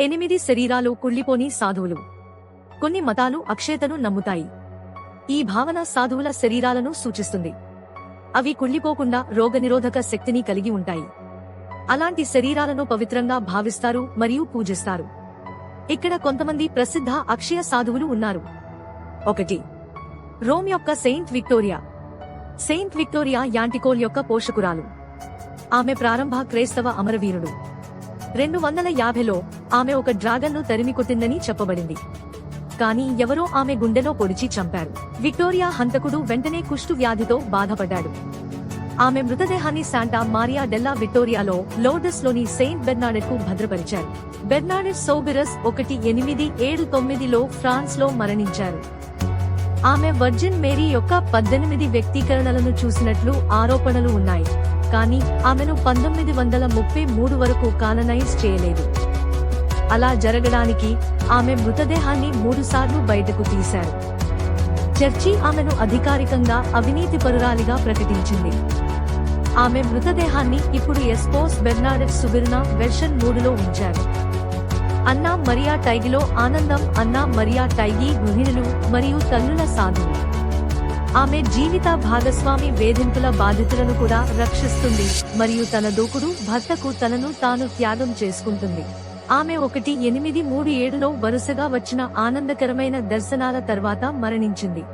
ఎనిమిది శరీరాలు కుళ్ళిపోని సాధువులు. కొన్ని మతాలు అక్షేతను నమ్ముతాయి. ఈ భావన సాధువుల శరీరాలను సూచిస్తుంది. అవి కుళ్ళిపోకుండా రోగనిరోధక శక్తిని కలిగి ఉంటాయి. అలాంటి శరీరాలను పవిత్రంగా భావిస్తారు మరియు పూజిస్తారు. ఇక్కడ కొంతమంది ప్రసిద్ధ అక్షయ సాధువులు ఉన్నారు. ఒకటి. రోమ్ యొక్క Saint Victoria. Saint Victoria Anticoli యొక్క పోషకురాలు. ఆమె ప్రారంభ క్రైస్తవ అమరవీరుడు. రెండు వందల యాభైలో ఆమె ఒక డ్రాగన్ను తరిమికొట్టిందని చెప్పబడింది. కానీ ఎవరో ఆమె గుండెలో పొడిచి చంపారు. విక్టోరియా హంతకుడు వెంటనే కుష్టు వ్యాధితో బాధపడ్డాడు. ఆమె మృతదేహాన్ని శాంటా మారియా డెల్లా విక్టోరియాలో లోర్డస్లోని సెయింట్ బెర్నాడెట్కు భద్రపరిచారు. బెర్నాడెట్ సోబిరస్ ఒకటి ఎనిమిది ఏడు తొమ్మిదిలో ఫ్రాన్స్లో మరణించారు. ఆమె వర్జిన్ మేరీ యొక్క పద్దెనిమిది వ్యక్తీకరణలను చూసినట్లు ఆరోపణలు ఉన్నాయి. కానీ ఆమెను పంతొమ్మిది వందల ముప్పై మూడు వరకు కాననైజ్ చేయలేదు. అలా జరగడానికి ఆమె మృతదేహాన్ని మూడుసార్లు బయటకు తీశారు. చర్చి ఆమెను అధికారికంగా అవినీతిపరురాలిగా ప్రకటించింది. ఆమె మృతదేహాన్ని ఇప్పుడు ఎస్పోస్ బెర్నాడెట్ సుబిర్నా వెర్షన్ మూడులో ఉంచారు. అన్నా మరియా టైగిలో ఆనందం అన్నా మరియా టైగి గృహిణులు మరియు తల్లుల సాధువు. ఆమె జీవిత భాగస్వామి వేధింపుల బాధితులను కూడా రక్షిస్తుంది మరియు తన దూకుడు భర్తకు తనను తాను త్యాగం చేసుకుంటుంది. ఆమె ఒకటి ఎనిమిది మూడు ఏడులో వరుసగా వచ్చిన ఆనందకరమైన దర్శనాల తర్వాత మరణించింది.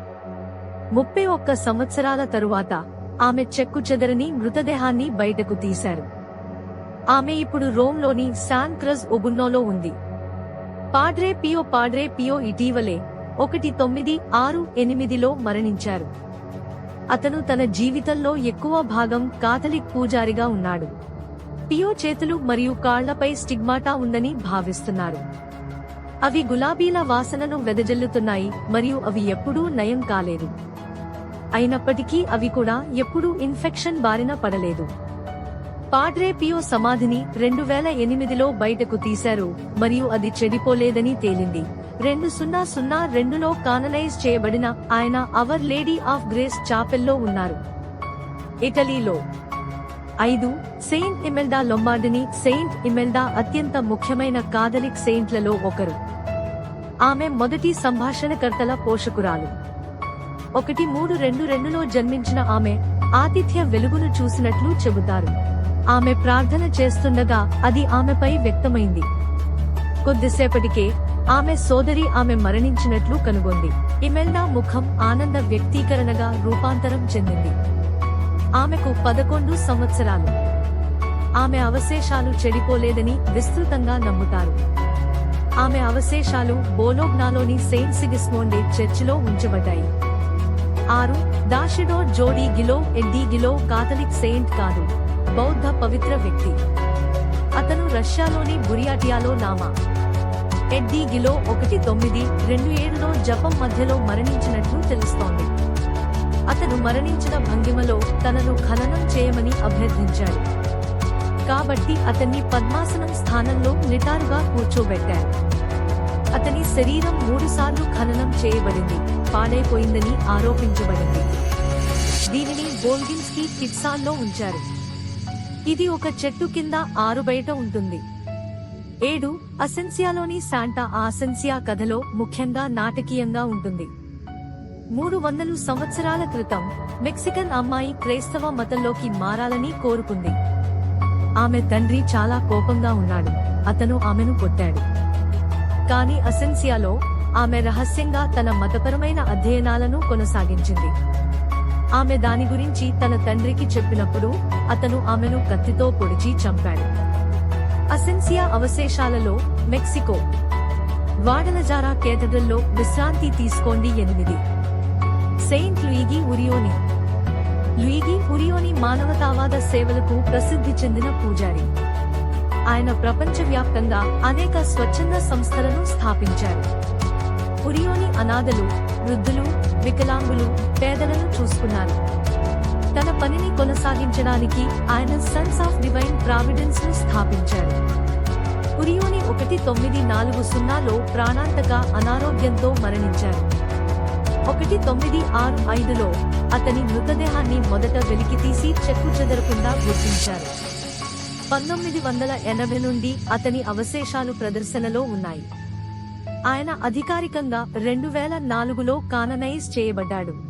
ముప్పై ఒక్క సంవత్సరాల తరువాత ఆమె చెక్కు చెదరని మృతదేహాన్ని బయటకు తీశారు. ఆమె ఇప్పుడు రోమ్లోని శాన్ క్రజ్ ఒబున్నోలో ఉంది. పాడ్రే పియో పాడ్రే పియో ఇటీవలే ఒకటి తొమ్మిది ఆరు ఎనిమిదిలో మరణించారు. అతను తన జీవితంలో ఎక్కువ భాగం కాథలిక్ పూజారిగా ఉన్నాడు. పియో చేతులు మరియు కాళ్ళపై స్టిగ్మాటా ఉందని భావిస్తున్నారు. అవి గులాబీల వాసనను వెదజల్లుతున్నాయి మరియు అవి ఎప్పుడూ నయం కాలేదు. అయినప్పటికీ అవి కూడా ఎప్పుడూ ఇన్ఫెక్షన్ బారిన పడలేదు. పాడ్రే పియో సమాధిని రెండు వేల ఎనిమిదిలో బయటకు తీశారు మరియు అది చెడిపోలేదని తేలింది. రెండు సున్నా సున్నా రెండులో కాననైజ్ చేయబడిన ఆయన అవర్ లేడీ ఆఫ్ గ్రేస్ చాపెల్లో ఉన్నారు. ఇటలీలో ఐదు Saint Imelda Lambertini Saint Imelda అత్యంత ముఖ్యమైన కాథలిక్ సెయింట్లలో ఒకరు. ఆమె మొదటి సంభాషణకర్తల పోషకురాలు. ఒకటి మూడు రెండు రెండులో జన్మించిన ఆమె ఆతిథ్య వెలుగును చూసినట్లు చెబుతారు. ఆమె ప్రార్థన చేస్తుండగా అది ఆమెపై వ్యక్తమైంది. కొద్దిసేపటికే ఆమె సోదరి ఆమె మరణించినట్లు కనుగొంది. ఇమెల్డా ముఖం ఆనంద వ్యక్తీకరణగా రూపాంతరం చెందింది. ఆమెకు పదకొండు సంవత్సరాలు. ఆమె అవశేషాలు చెడిపోలేదని విస్తృతంగా నమ్ముతారు. ఆమె అవశేషాలు బోలోగ్నాలోని సెయింట్ సిగిస్మోండే చర్చిలో ఉంచబడ్డాయి. ఆరు దాషిడో జోడీ గిలో ఎడ్డీ గిలో కాథలిక్ సెయింట్ కాదు. బౌద్ధ పవిత్ర వ్యక్తి. అతను రష్యాలోని బురియాటియాలో నామా. ఎడ్డీ గిలో ఒకటి తొమ్మిది రెండు ఏడులో జపం మధ్యలో మరణించినట్లు తెలుస్తోంది. అతను మరణించిన భంగిమలో తనను ఖననం చేయమని అభ్యర్థించాడు. కాబట్టి అతన్ని పద్మాసనం స్థానంలో నిటారుగా కూర్చోబెట్టారు. అతని శరీరం మూడుసార్లు ఖననం చేయబడింది పాడైపోయిందని ఆరోపించబడింది. దీనిని బోల్గిన్స్కీ కిట్సాల్లో ఉంచారు. ఇది ఒక చెట్టు కింద ఆరుబయట ఉంటుంది. ఏడు అసెన్సియాలోని శాంటా ఆసెన్సియా కథలో ముఖ్యంగా నాటకీయంగా ఉంటుంది. మూడు వందలు సంవత్సరాల క్రితం మెక్సికన్ అమ్మాయి క్రైస్తవ మతంలోకి మారాలని కోరుకుంది. ఆమె తండ్రి చాలా కోపంగా ఉన్నాడు. అతను ఆమెను కొట్టాడు. కానీ అసెన్సియాలో ఆమె రహస్యంగా తన మతపరమైన అధ్యయనాలను కొనసాగించింది. ఆమె దాని గురించి తన తండ్రికి చెప్పినప్పుడు అతను ఆమెను కత్తితో పొడిచి చంపాడు. అసెన్సియా అవశేషాలలో మెక్సికో వాడలజారా కేథడ్రల్లో విశ్రాంతి తీసుకోండి ఎనిమిది. సెయింట్ లూయిగి ఉరియోని. లూయిగి ఉరియోని మానవతావాద సేవలకు ప్రసిద్ధి చెందిన పూజారి. ఆయన ప్రపంచవ్యాప్తంగా అనేక స్వచ్ఛంద సంస్థలను స్థాపించారు. ఉరియోని అనాథలు వృద్ధులు వికలాంగులు పేదలను చూసుకున్నారు. తన పనిని కొనసాగించడానికి ఆయన సన్స్ ఆఫ్ డివైన్ ప్రావిడెన్స్ను స్థాపించారు. కురియోని ఒకటి తొమ్మిది నాలుగు సున్నాలో ప్రాణాంతక అనారోగ్యంతో మరణించారు. ఒకటి తొమ్మిది ఆరు ఐదులో అతని మృతదేహాన్ని మొదట వెలికితీసి చెక్కు చెదరకుండా గుర్తించారు. పంతొమ్మిది వందల ఎనభై నుండి అతని అవశేషాలు ప్రదర్శనలో ఉన్నాయి. ఆయన అధికారికంగా రెండు వేల నాలుగులో కాననైజ్ చేయబడ్డాడు.